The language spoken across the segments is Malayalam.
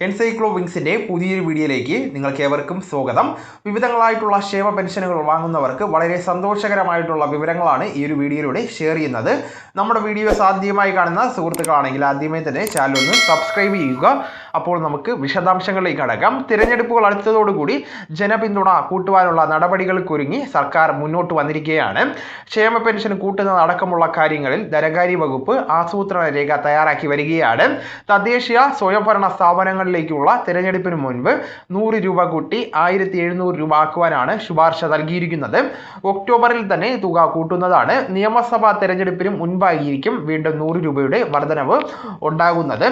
എൻസൈക്ലോ വിങ്സിന്റെ പുതിയൊരു വീഡിയോയിലേക്ക് നിങ്ങൾക്ക് ഏവർക്കും സ്വാഗതം. വിവിധങ്ങളായിട്ടുള്ള ക്ഷേമ പെൻഷനുകൾ വാങ്ങുന്നവർക്ക് വളരെ സന്തോഷകരമായിട്ടുള്ള വിവരങ്ങളാണ് ഈ ഒരു വീഡിയോയിലൂടെ ഷെയർ ചെയ്യുന്നത്. നമ്മുടെ വീഡിയോ സാധ്യമായി കാണുന്ന സുഹൃത്തുക്കളാണെങ്കിൽ ആദ്യമേ തന്നെ ചാനൽ ഒന്ന് സബ്സ്ക്രൈബ് ചെയ്യുക. അപ്പോൾ നമുക്ക് വിശദാംശങ്ങളിലേക്ക് കടക്കാം. തിരഞ്ഞെടുപ്പുകൾ അടുത്തതോടുകൂടി ജനപിന്തുണ കൂട്ടുവാനുള്ള നടപടികൾക്കൊരുങ്ങി സർക്കാർ മുന്നോട്ട് വന്നിരിക്കുകയാണ്. ക്ഷേമ പെൻഷൻ കൂട്ടുന്നത് അടക്കമുള്ള കാര്യങ്ങളിൽ ധനകാര്യ വകുപ്പ് ആസൂത്രണ രേഖ തയ്യാറാക്കി വരികയാണ്. തദ്ദേശീയ സ്വയംഭരണ സ്ഥാപനങ്ങളിലേക്കുള്ള തിരഞ്ഞെടുപ്പിന് മുൻപ് നൂറ് രൂപ കൂട്ടി ആയിരത്തി എഴുന്നൂറ് രൂപ ആക്കുവാനാണ് ശുപാർശ നൽകിയിരിക്കുന്നത്. ഒക്ടോബറിൽ തന്നെ തുക കൂട്ടുന്നതാണ്. നിയമസഭാ തെരഞ്ഞെടുപ്പിന് മുൻപായിരിക്കും വീണ്ടും നൂറ് രൂപയുടെ വർധനവ് ഉണ്ടാകുന്നത്.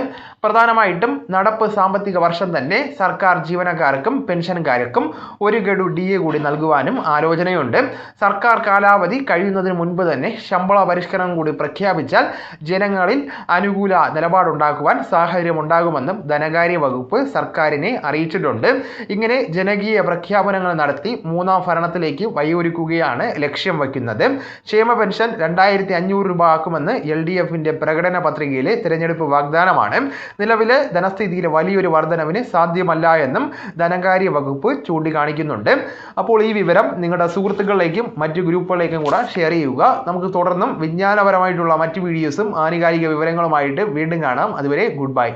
പ്രധാനമായിട്ടും നടപ്പ് സാമ്പത്തിക വർഷം തന്നെ സർക്കാർ ജീവനക്കാർക്കും പെൻഷൻകാർക്കും ഒരു ഗഡു ഡി എ കൂടി നൽകുവാനും ആലോചനയുണ്ട്. സർക്കാർ കാലാവധി കഴിയുന്നതിന് മുൻപ് തന്നെ ശമ്പള പരിഷ്കരണം കൂടി പ്രഖ്യാപിച്ചാൽ ജനങ്ങളിൽ അനുകൂല നിലപാടുണ്ടാക്കുവാൻ സാഹചര്യമുണ്ടാകുമെന്നും ധനകാര്യ വകുപ്പ് സർക്കാരിനെ അറിയിച്ചിട്ടുണ്ട്. ഇങ്ങനെ ജനകീയ പ്രഖ്യാപനങ്ങൾ നടത്തി മൂന്നാം ഭരണത്തിലേക്ക് വഴിയൊരുക്കുകയാണ് ലക്ഷ്യം വയ്ക്കുന്നത്. ക്ഷേമ പെൻഷൻ രണ്ടായിരത്തി അഞ്ഞൂറ് രൂപ ആക്കുമെന്ന് എൽ ഡി എഫിന്റെ പ്രകടന പത്രികയിലെ തിരഞ്ഞെടുപ്പ് വാഗ്ദാനമാണ്. നിലവിലെ ധനസ്ഥിതിയിലെ വലിയൊരു വർധനവിന് സാധ്യമല്ല എന്നും ധനകാര്യ വകുപ്പ് ചൂണ്ടിക്കാണിക്കുന്നുണ്ട്. അപ്പോൾ ഈ വിവരം നിങ്ങളുടെ സുഹൃത്തുക്കളിലേക്കും മറ്റു ഗ്രൂപ്പുകളിലേക്കും കൂടെ ഷെയർ ചെയ്യുക. നമുക്ക് തുടർന്നും വിജ്ഞാനപരമായിട്ടുള്ള മറ്റ് വീഡിയോസും ആനുകാലിക വിവരങ്ങളുമായിട്ട് വീണ്ടും കാണാം. അതുവരെ ഗുഡ് ബൈ.